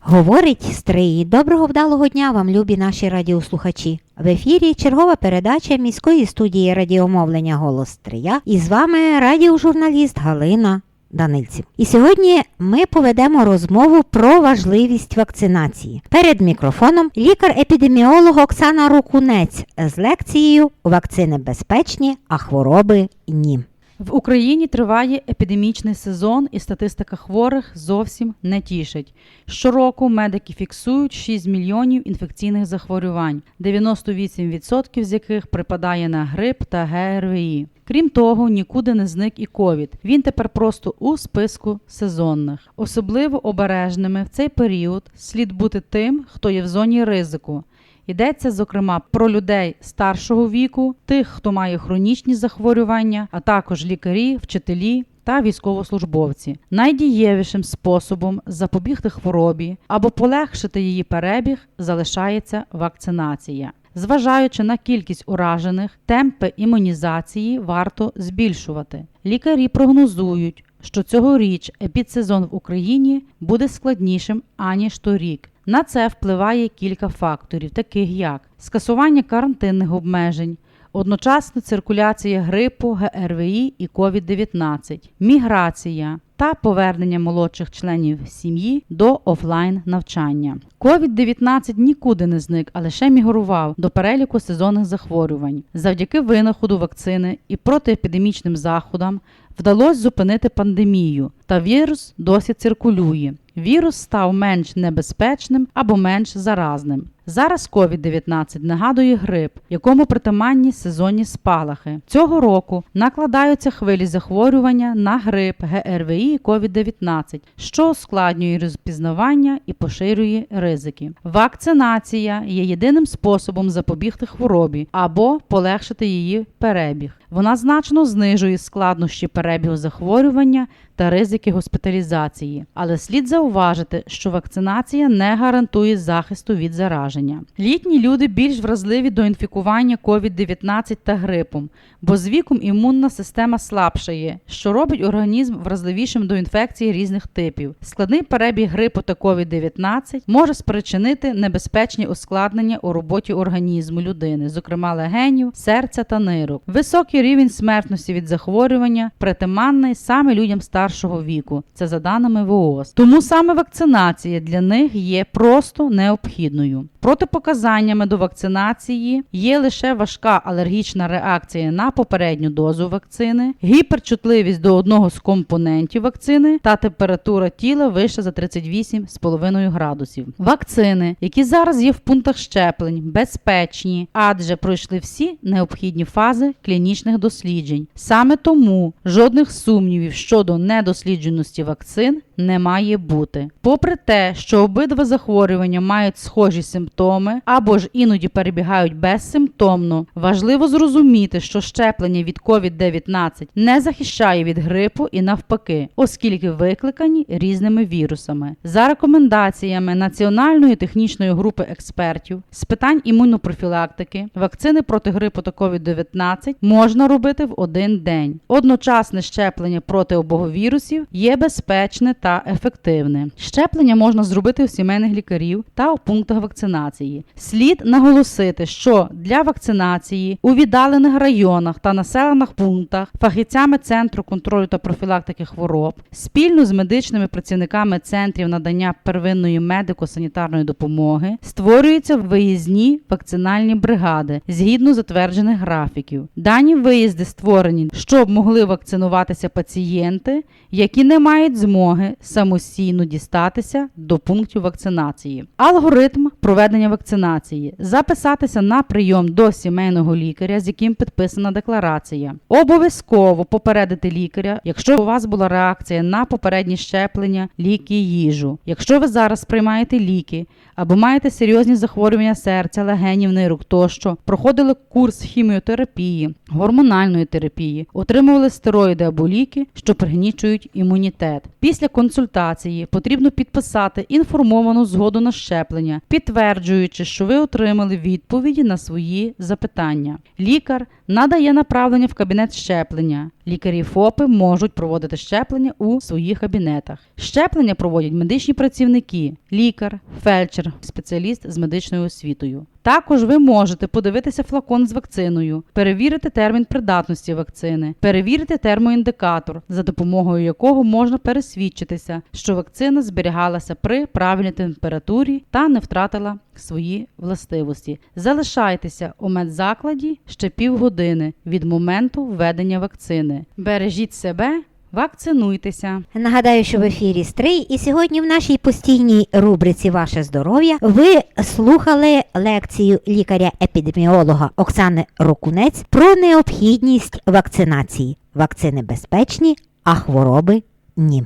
Говорить стриї, Доброго вдалого дня вам, любі наші радіослухачі. В ефірі чергова передача міської студії радіомовлення Голос Стрия. І з вами радіожурналіст Галина Данильців. І сьогодні ми поведемо розмову про важливість вакцинації. Перед мікрофоном лікар-епідеміолог Оксана Рукунець з лекцією Вакцини безпечні, а хвороби ні. В Україні триває епідемічний сезон, і статистика хворих зовсім не тішить. Щороку медики фіксують 6 мільйонів інфекційних захворювань, 98% з яких припадає на грип та ГРВІ. Крім того, нікуди не зник і ковід. Він тепер просто у списку сезонних. Особливо обережними в цей період слід бути тим, хто є в зоні ризику. Йдеться, зокрема, про людей старшого віку, тих, хто має хронічні захворювання, а також лікарі, вчителі та військовослужбовці. Найдієвішим способом запобігти хворобі або полегшити її перебіг залишається вакцинація. Зважаючи на кількість уражених, темпи імунізації варто збільшувати. Лікарі прогнозують, що цьогоріч епідсезон в Україні буде складнішим аніж торік. На це впливає кілька факторів, таких як скасування карантинних обмежень, одночасна циркуляція грипу, ГРВІ і COVID-19, міграція та повернення молодших членів сім'ї до офлайн навчання. COVID-19 нікуди не зник, а лише мігрував до переліку сезонних захворювань. Завдяки винаходу вакцини і протиепідемічним заходам вдалося зупинити пандемію, та вірус досі циркулює. Вірус став менш небезпечним або менш заразним. Зараз COVID-19 нагадує грип, якому притаманні сезонні спалахи. Цього року накладаються хвилі захворювання на грип, ГРВІ і COVID-19, що ускладнює розпізнавання і поширює ризики. Вакцинація є єдиним способом запобігти хворобі або полегшити її перебіг. Вона значно знижує складнощі перебігу захворювання та ризики госпіталізації, але слід зауважити, що вакцинація не гарантує захисту від зараження. Літні люди більш вразливі до інфікування COVID-19 та грипом, бо з віком імунна система слабшає, що робить організм вразливішим до інфекцій різних типів. Складний перебіг грипу та COVID-19 може спричинити небезпечні ускладнення у роботі організму людини, зокрема легенів, серця та нирок. Високий рівень смертності від захворювання притаманний саме людям старшого віку. Це за даними ВООЗ. Тому саме вакцинація для них є просто необхідною. Протипоказаннями до вакцинації є лише важка алергічна реакція на попередню дозу вакцини, гіперчутливість до одного з компонентів вакцини та температура тіла вища за 38,5 градусів. Вакцини, які зараз є в пунктах щеплень, безпечні, адже пройшли всі необхідні фази клінічних досліджень. Саме тому жодних сумнівів щодо недослідженості вакцин не має бути. Попри те, що обидва захворювання мають схожі симптоми або ж іноді перебігають безсимптомно, важливо зрозуміти, що щеплення від COVID-19 не захищає від грипу і навпаки, оскільки викликані різними вірусами. За рекомендаціями Національної технічної групи експертів з питань імунопрофілактики, вакцини проти грипу та COVID-19 можна робити в один день. Одночасне щеплення проти обох вірусів є безпечне та ефективне. Щеплення можна зробити у сімейних лікарів та у пунктах вакцинації. Слід наголосити, що для вакцинації у віддалених районах та населених пунктах фахівцями Центру контролю та профілактики хвороб спільно з медичними працівниками центрів надання первинної медико-санітарної допомоги створюються виїзні вакцинальні бригади згідно затверджених графіків. Дані виїзди створені, щоб могли вакцинуватися пацієнти, які не мають змоги самостійно дістатися до пунктів вакцинації. Алгоритм проведення вакцинації: записатися на прийом до сімейного лікаря, з яким підписана декларація. Обов'язково попередити лікаря, якщо у вас була реакція на попередні щеплення, ліки, їжу. Якщо ви зараз приймаєте ліки або маєте серйозні захворювання серця, легенів, нирок тощо, проходили курс хіміотерапії, гормональної терапії, отримували стероїди або ліки, що пригнічують імунітет. Після консультації потрібно підписати інформовану згоду на щеплення, підтверджуючи, що ви отримали відповіді на свої запитання. Лікар надає направлення в кабінет щеплення. Лікарі ФОПи можуть проводити щеплення у своїх кабінетах. Щеплення проводять медичні працівники, лікар, фельдшер, спеціаліст з медичною освітою. Також ви можете подивитися флакон з вакциною, перевірити термін придатності вакцини, перевірити термоіндикатор, за допомогою якого можна пересвідчитися, що вакцина зберігалася при правильній температурі та не втратила свої властивості. Залишайтеся у медзакладі ще півгодини від моменту введення вакцини. Бережіть себе, вакцинуйтеся. Нагадаю, що в ефірі Стрий, і сьогодні в нашій постійній рубриці Ваше здоров'я ви слухали лекцію лікаря-епідеміолога Оксани Рокунець про необхідність вакцинації. Вакцини безпечні, а хвороби ні.